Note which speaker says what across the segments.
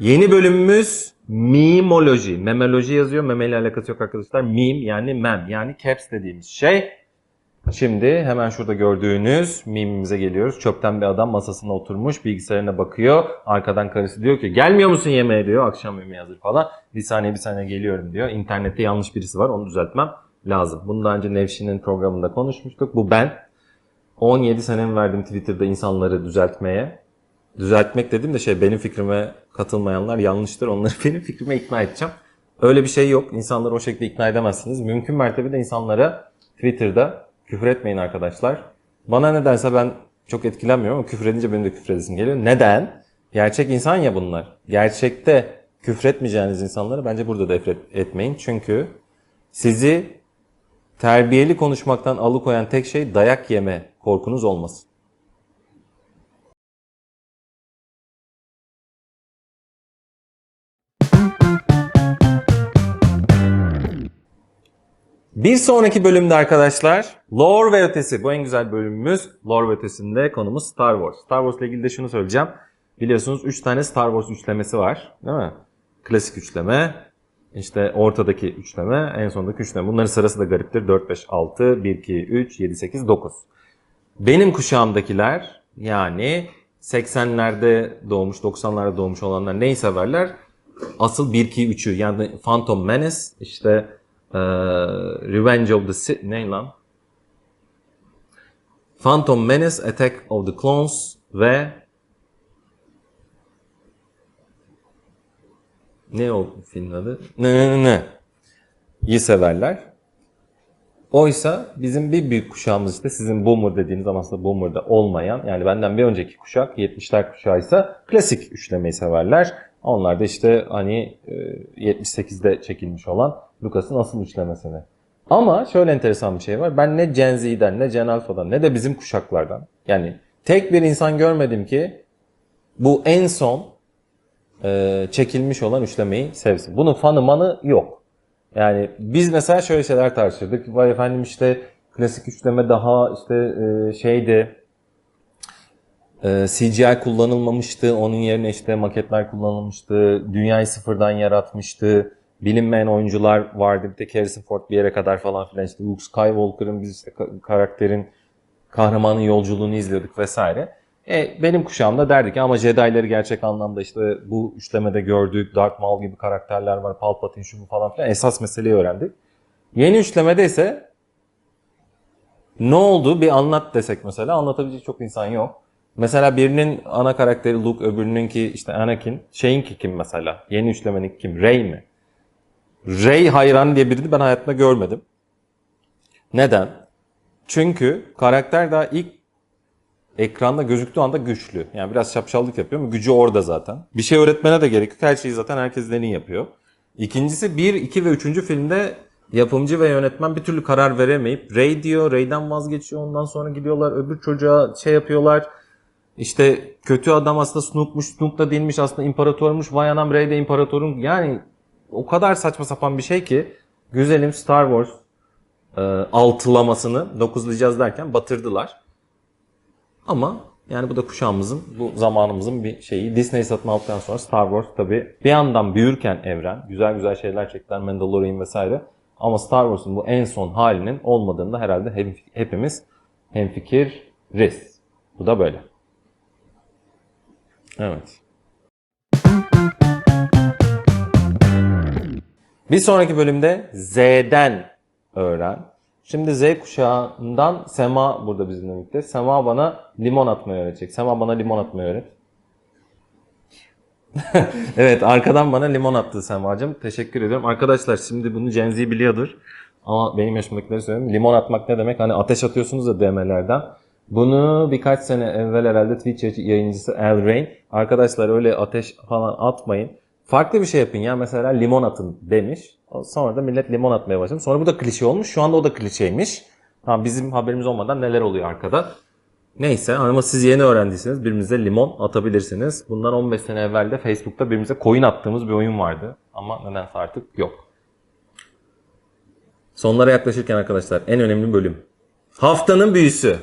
Speaker 1: Yeni bölümümüz mimoloji. Memoloji yazıyor. Memeyle alakası yok arkadaşlar. Mim yani mem yani caps dediğimiz şey. Şimdi hemen şurada gördüğünüz mimimize geliyoruz. Çöpten bir adam masasına oturmuş bilgisayarına bakıyor. Arkadan karısı diyor ki gelmiyor musun yemeğe diyor. Akşam yemeği hazır falan. Bir saniye bir saniye geliyorum diyor. İnternette yanlış birisi var onu düzeltmem lazım. Bunu daha önce Nevşin'in programında konuşmuştuk. Bu ben. 17 senemi verdim Twitter'da insanları düzeltmeye. Düzeltmek dedim de şey benim fikrime katılmayanlar yanlıştır. Onları benim fikrime ikna edeceğim. Öyle bir şey yok. İnsanları o şekilde ikna edemezsiniz. Mümkün mertebe insanlara Twitter'da küfür etmeyin arkadaşlar. Bana nedense ben çok etkilenmiyorum ama küfür edince benim de küfür edesim geliyor. Neden? Gerçek insan ya bunlar. Gerçekte küfretmeyeceğiniz insanları bence burada da et- etmeyin. Çünkü sizi terbiyeli konuşmaktan alıkoyan tek şey dayak yeme korkunuz olmasın. Bir sonraki bölümde arkadaşlar lore ve ötesi. Bu en güzel bölümümüz. Lore ve ötesinde konumuz Star Wars. Star Wars ile ilgili de şunu söyleyeceğim. Biliyorsunuz 3 tane Star Wars üçlemesi var. Değil mi? Klasik üçleme, işte ortadaki üçleme, en sondaki üçleme. Bunların sırası da gariptir. 4, 5, 6, 1, 2, 3, 7, 8, 9. Benim kuşağımdakiler yani 80'lerde doğmuş, 90'larda doğmuş olanlar neyi severler? Asıl 1, 2, 3'ü yani Phantom Menace, işte eee, Revenge of the Sith, ne lan? Phantom Menace, Attack of the Clones ve ne o filmin adı? Ne ne ne ne. İyi severler. Oysa bizim bir büyük kuşağımız işte sizin boomer dediğiniz ama aslında boomer'da olmayan yani benden bir önceki kuşak 70'ler kuşağıysa klasik üçlemeyi severler. Onlar da işte hani e, 78'de çekilmiş olan Lucas'ın asıl üçlemesini. Ama şöyle enteresan bir şey var. Ben ne Gen Z'den ne Gen Alpha'dan ne de bizim kuşaklardan yani tek bir insan görmedim ki bu en son e, çekilmiş olan üçlemeyi sevsin. Bunun fanı manı yok. Yani biz mesela şöyle şeyler tartışırdık. Vay efendim işte klasik üçleme daha işte e, şeydi e, CGI kullanılmamıştı. Onun yerine işte maketler kullanılmıştı. Dünyayı sıfırdan yaratmıştı. Bilinmeyen oyuncular vardı. Bir tek Harrison Ford bir yere kadar falan filan işte Luke Skywalker'ın biz işte ka- karakterin kahramanın yolculuğunu izliyorduk vesaire. E, benim kuşağımda derdik ki ama Jedi'leri gerçek anlamda işte bu üçlemede gördük. Darth Maul gibi karakterler var. Palpatine şu falan filan. Esas meseleyi öğrendik. Yeni üçlemede ise ne oldu bir anlat desek mesela anlatabilecek çok insan yok. Mesela birinin ana karakteri Luke, öbürününki işte Anakin. Şeyinki kim mesela? Yeni üçlemenin kim? Rey mi? Rey hayran diye birini ben hayatımda görmedim. Neden? Çünkü karakter daha ilk ekranda gözüktüğü anda güçlü. Yani biraz şapşallık yapıyor ama gücü orada zaten. Bir şey öğretmene de gerek yok. Her şeyi zaten herkes en iyi yapıyor. İkincisi 1, 2 ve 3. filmde yapımcı ve yönetmen bir türlü karar veremeyip Rey diyor, Rey'den vazgeçiyor. Ondan sonra gidiyorlar öbür çocuğa şey yapıyorlar. İşte kötü adam aslında Snook'muş, Snook da değilmiş aslında imparatormuş. Vay anam Rey de imparatorun. Yani o kadar saçma sapan bir şey ki güzelim Star Wars e, altılamasını dokuzlayacağız derken batırdılar. Ama yani bu da kuşağımızın, bu zamanımızın bir şeyi. Disney satın aldıktan sonra Star Wars tabii bir yandan büyürken evren, güzel güzel şeyler çektiler, Mandalorian vesaire. Ama Star Wars'un bu en son halinin olmadığında herhalde hep- hepimiz hemfikiriz. Bu da böyle. Evet. Bir sonraki bölümde Z'den öğren. Şimdi Z kuşağından Sema burada bizimle birlikte. Sema bana limon atmayı öğretecek. Sema bana limon atmayı öğret. evet arkadan bana limon attı Sema'cığım. Teşekkür ediyorum. Arkadaşlar şimdi bunu Gen Z biliyordur. Ama benim yaşımdakileri söyleyeyim. Limon atmak ne demek? Hani ateş atıyorsunuz da DM'lerden. Bunu birkaç sene evvel herhalde Twitch yayıncısı El Rain. Arkadaşlar öyle ateş falan atmayın. Farklı bir şey yapın ya. Mesela limon atın demiş. Sonra da millet limon atmaya başlamış. Sonra bu da klişe olmuş. Şu anda o da klişeymiş. Tamam bizim haberimiz olmadan neler oluyor arkada. Neyse ama siz yeni öğrendiyseniz birbirinize limon atabilirsiniz. Bundan 15 sene evvel de Facebook'ta birbirimize coin attığımız bir oyun vardı. Ama nedense artık yok. Sonlara yaklaşırken arkadaşlar en önemli bölüm. Haftanın büyüsü.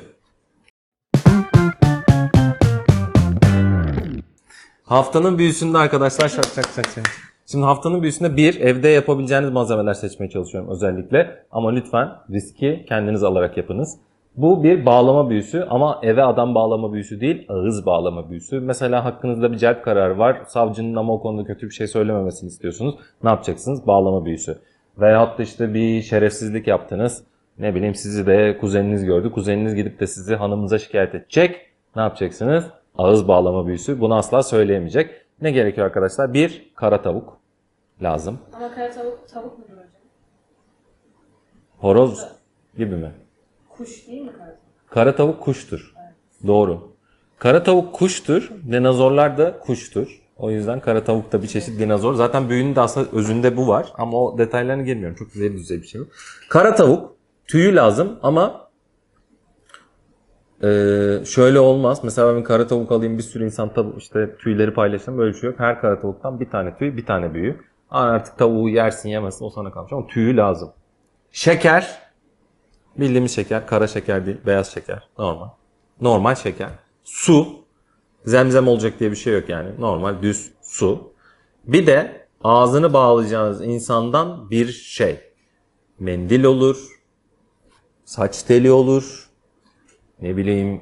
Speaker 1: Haftanın büyüsünde arkadaşlar şak şak şak şak. Şimdi haftanın büyüsünde bir, evde yapabileceğiniz malzemeler seçmeye çalışıyorum özellikle. Ama lütfen riski kendiniz alarak yapınız. Bu bir bağlama büyüsü ama eve adam bağlama büyüsü değil, ağız bağlama büyüsü. Mesela hakkınızda bir celp kararı var. Savcının ama o konuda kötü bir şey söylememesini istiyorsunuz. Ne yapacaksınız? Bağlama büyüsü. Veyahut da işte bir şerefsizlik yaptınız. Ne bileyim sizi de kuzeniniz gördü. Kuzeniniz gidip de sizi hanımınıza şikayet edecek. Ne yapacaksınız? Ağız bağlama büyüsü. Bunu asla söyleyemeyecek. Ne gerekiyor arkadaşlar? Bir, kara tavuk lazım.
Speaker 2: Ama kara tavuk tavuk mudur hocam?
Speaker 1: Horoz gibi mi?
Speaker 2: Kuş değil mi kara tavuk?
Speaker 1: Kara tavuk kuştur. Doğru. Kara tavuk kuştur. Dinozorlar da kuştur. O yüzden kara tavuk da bir çeşit dinozor. Zaten büyüğünün de aslında özünde bu var. Ama o detaylarına girmiyorum. Çok güzel düzey bir şey bu. Kara tavuk tüyü lazım ama eee, şöyle olmaz. Mesela ben bir kara tavuk alayım bir sürü insan tavuk işte tüyleri paylaşalım. Böyle bir şey yok. Her kara tavuktan bir tane tüy bir tane büyüğü. Aa, Artık tavuğu yersin yemezsin o sana kalmış ama tüyü lazım. Şeker Bildiğimiz şeker, kara şeker değil, beyaz şeker. Normal. Normal şeker. Su. Zemzem olacak diye bir şey yok yani. Normal düz su. Bir de ağzını bağlayacağınız insandan bir şey. Mendil olur. Saç teli olur. Ne bileyim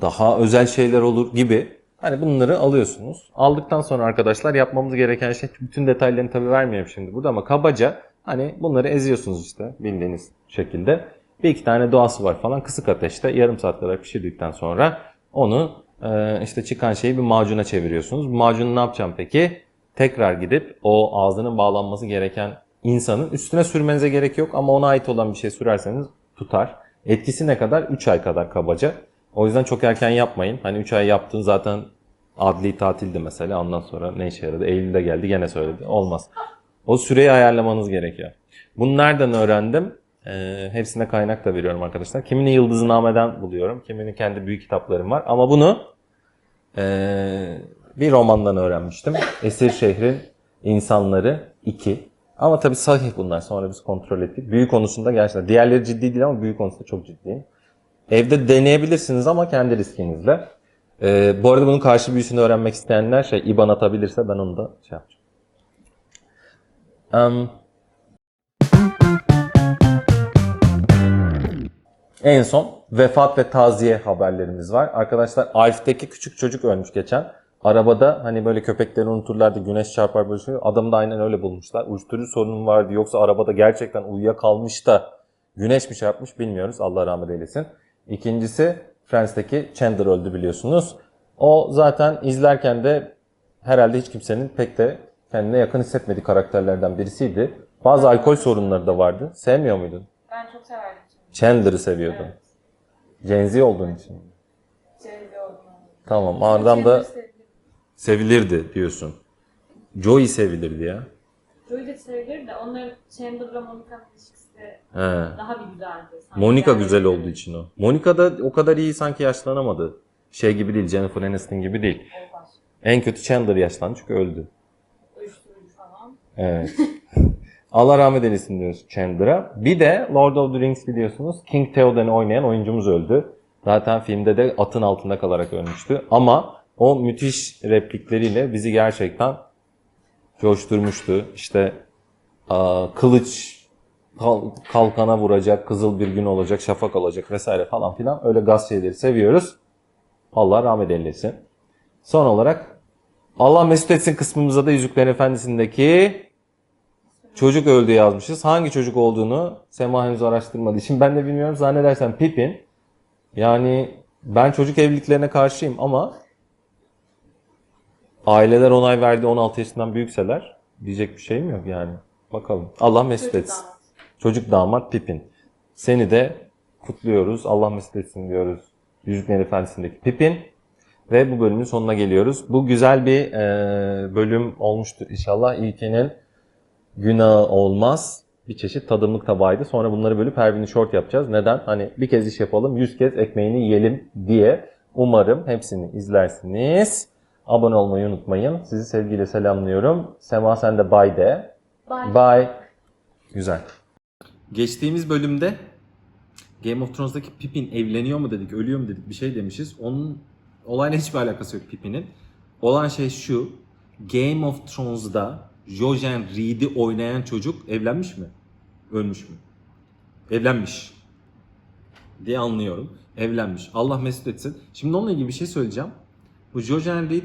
Speaker 1: daha özel şeyler olur gibi. Hani bunları alıyorsunuz. Aldıktan sonra arkadaşlar yapmamız gereken şey bütün detaylarını tabii vermiyorum şimdi burada ama kabaca hani bunları eziyorsunuz işte bildiğiniz şekilde. Bir iki tane doğası var falan kısık ateşte yarım saat kadar pişirdikten sonra onu e, işte çıkan şeyi bir macuna çeviriyorsunuz. Macunu ne yapacağım peki? Tekrar gidip o ağzının bağlanması gereken insanın üstüne sürmenize gerek yok ama ona ait olan bir şey sürerseniz tutar. Etkisi ne kadar? 3 ay kadar kabaca. O yüzden çok erken yapmayın. Hani 3 ay yaptın zaten adli tatildi mesela. Ondan sonra ne işe yaradı? Eylül'de geldi gene söyledi. Olmaz. O süreyi ayarlamanız gerekiyor. Bunu nereden öğrendim? Ee, hepsine kaynak da veriyorum arkadaşlar. Kimini Yıldızname'den buluyorum. Kimini kendi büyük kitaplarım var. Ama bunu ee, bir romandan öğrenmiştim. Esir Şehrin İnsanları 2. Ama tabii sahih bunlar. Sonra biz kontrol ettik. Büyü konusunda gerçekten. Diğerleri ciddi değil ama büyü konusunda çok ciddiyim. Evde deneyebilirsiniz ama kendi riskinizle. Ee, bu arada bunun karşı büyüsünü öğrenmek isteyenler şey IBAN atabilirse ben onu da şey yapacağım. Em, en son vefat ve taziye haberlerimiz var. Arkadaşlar Alf'teki küçük çocuk ölmüş geçen. Arabada hani böyle köpekleri unuturlardı, güneş çarpar böyle şey. Adamı da aynen öyle bulmuşlar. Uyuşturucu sorunu vardı yoksa arabada gerçekten uyuyakalmış da güneş mi çarpmış bilmiyoruz. Allah rahmet eylesin. İkincisi Friends'teki Chandler öldü biliyorsunuz. O zaten izlerken de herhalde hiç kimsenin pek de kendine yakın hissetmediği karakterlerden birisiydi. Bazı alkol sorunları da vardı. Sevmiyor muydun?
Speaker 2: Ben çok severdim.
Speaker 1: Chandler'ı seviyordun.
Speaker 2: Evet.
Speaker 1: Gen Z olduğun için.
Speaker 2: Çevre oldum.
Speaker 1: Tamam. Arda'm da. Sevilirdi diyorsun. Joey sevilirdi ya.
Speaker 2: Joey de sevilir de onların Chandler'la Monica'nın ilişkisi
Speaker 1: He.
Speaker 2: daha bir güzeldi. Sanki
Speaker 1: Monica
Speaker 2: yani-
Speaker 1: güzel olduğu için o. Monica da o kadar iyi sanki yaşlanamadı. Şey gibi değil, Jennifer Aniston gibi değil.
Speaker 2: Başka.
Speaker 1: En kötü Chandler yaşlandı çünkü öldü.
Speaker 2: Uyuşturucu falan.
Speaker 1: Evet. Allah rahmet eylesin diyoruz Chandler'a. Bir de Lord of the Rings biliyorsunuz King Theoden'i oynayan oyuncumuz öldü. Zaten filmde de atın altında kalarak ölmüştü. Ama o müthiş replikleriyle bizi gerçekten coşturmuştu. İşte kılıç kal- kalkana vuracak, kızıl bir gün olacak, şafak olacak vesaire falan filan. Öyle gaz şeyleri seviyoruz. Allah rahmet eylesin. Son olarak Allah mesut etsin kısmımıza da Yüzüklerin Efendisi'ndeki çocuk öldü yazmışız. Hangi çocuk olduğunu Sema henüz araştırmadığı için ben de bilmiyorum. Zannedersem Pippin. Yani ben çocuk evliliklerine karşıyım ama aileler onay verdi 16 yaşından büyükseler diyecek bir şeyim yok yani. Bakalım. Allah mesut
Speaker 2: Çocuk
Speaker 1: etsin.
Speaker 2: damat.
Speaker 1: Çocuk damat Pippin. Seni de kutluyoruz. Allah mesut etsin diyoruz. Yüzüklerin Efendisi'ndeki Pippin. Ve bu bölümün sonuna geliyoruz. Bu güzel bir e, bölüm olmuştur inşallah. İlkinin günahı olmaz. Bir çeşit tadımlık tabağıydı. Sonra bunları bölüp her birini short yapacağız. Neden? Hani bir kez iş yapalım, yüz kez ekmeğini yiyelim diye. Umarım hepsini izlersiniz. Abone olmayı unutmayın. Sizi sevgiyle selamlıyorum. Sema sen de bye de.
Speaker 2: Bye.
Speaker 1: Bye. Güzel. Geçtiğimiz bölümde Game of Thrones'daki Pippin evleniyor mu dedik, ölüyor mu dedik bir şey demişiz. Onun olayla hiçbir alakası yok Pippin'in. Olan şey şu. Game of Thrones'da Jojen Reed'i oynayan çocuk evlenmiş mi? Ölmüş mü? Evlenmiş. Diye anlıyorum. Evlenmiş. Allah mesut etsin. Şimdi onunla ilgili bir şey söyleyeceğim. Bu Jojen Reed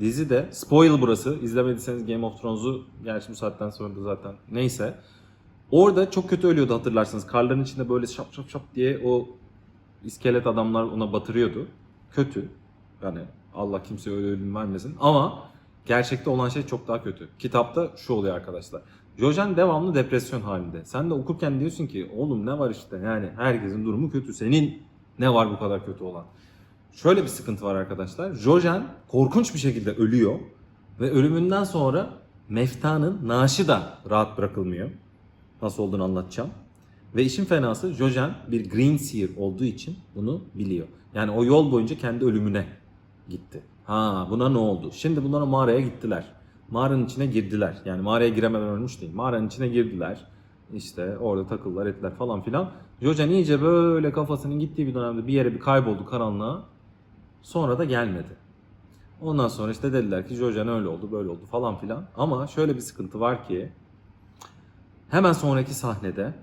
Speaker 1: dizi de spoil burası. İzlemediyseniz Game of Thrones'u gerçi bu saatten sonra da zaten neyse. Orada çok kötü ölüyordu hatırlarsınız. Karların içinde böyle şap şap şap diye o iskelet adamlar ona batırıyordu. Kötü. Yani Allah kimseye öyle ölüm vermesin. Ama gerçekte olan şey çok daha kötü. Kitapta şu oluyor arkadaşlar. Jojen devamlı depresyon halinde. Sen de okurken diyorsun ki oğlum ne var işte yani herkesin durumu kötü. Senin ne var bu kadar kötü olan? Şöyle bir sıkıntı var arkadaşlar. Jojen korkunç bir şekilde ölüyor. Ve ölümünden sonra Mefta'nın naaşı da rahat bırakılmıyor. Nasıl olduğunu anlatacağım. Ve işin fenası Jojen bir Green Seer olduğu için bunu biliyor. Yani o yol boyunca kendi ölümüne gitti. Ha buna ne oldu? Şimdi bunlar o mağaraya gittiler. Mağaranın içine girdiler. Yani mağaraya giremeden ölmüş değil. Mağaranın içine girdiler. İşte orada takıldılar ettiler falan filan. Jojen iyice böyle kafasının gittiği bir dönemde bir yere bir kayboldu karanlığa. Sonra da gelmedi. Ondan sonra işte dediler ki Jojen öyle oldu böyle oldu falan filan. Ama şöyle bir sıkıntı var ki hemen sonraki sahnede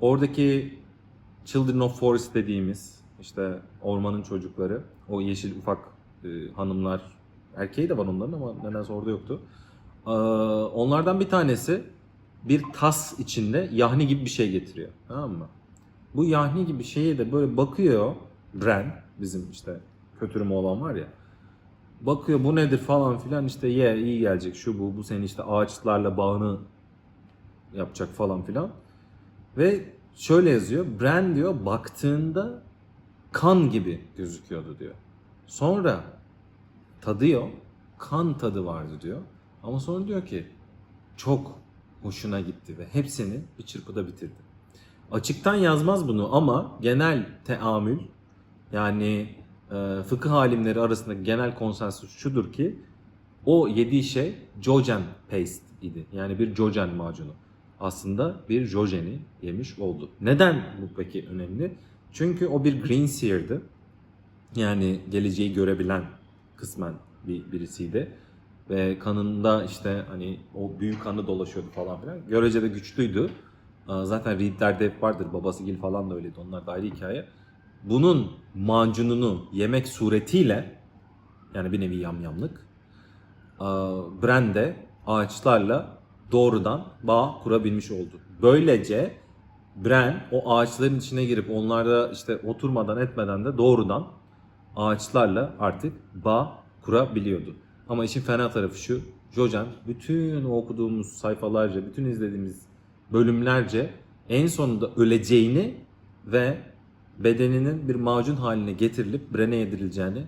Speaker 1: oradaki Children of Forest dediğimiz işte ormanın çocukları o yeşil ufak e, hanımlar erkeği de var onların ama nedense orada yoktu. Ee, onlardan bir tanesi bir tas içinde yahni gibi bir şey getiriyor. Tamam mı? Bu yahni gibi şeye de böyle bakıyor Bren bizim işte kötürüm olan var ya. Bakıyor bu nedir falan filan işte ye iyi gelecek şu bu bu seni işte ağaçlarla bağını yapacak falan filan. Ve şöyle yazıyor. Bran diyor baktığında kan gibi gözüküyordu diyor. Sonra tadıyor. Kan tadı vardı diyor. Ama sonra diyor ki çok hoşuna gitti ve hepsini bir çırpıda bitirdi. Açıktan yazmaz bunu ama genel teamül yani e, fıkıh alimleri arasında genel konsensus şudur ki o yediği şey Jojen paste idi. Yani bir Jojen macunu. Aslında bir Jojen'i yemiş oldu. Neden bu peki önemli? Çünkü o bir Green Seer'dı. Yani geleceği görebilen kısmen bir birisiydi. Ve kanında işte hani o büyük kanı dolaşıyordu falan filan. Görece de güçlüydü. Zaten Reed'lerde hep vardır. Babası Gil falan da öyleydi. Onlar da ayrı hikaye. Bunun macununu yemek suretiyle yani bir nevi yamyamlık aa, Bran de ağaçlarla doğrudan bağ kurabilmiş oldu. Böylece Bran o ağaçların içine girip onlarda işte oturmadan etmeden de doğrudan ağaçlarla artık bağ kurabiliyordu. Ama işin fena tarafı şu. Jojen bütün okuduğumuz sayfalarca, bütün izlediğimiz bölümlerce en sonunda öleceğini ve bedeninin bir macun haline getirilip Bren'e yedirileceğini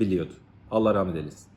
Speaker 1: biliyordu. Allah rahmet eylesin.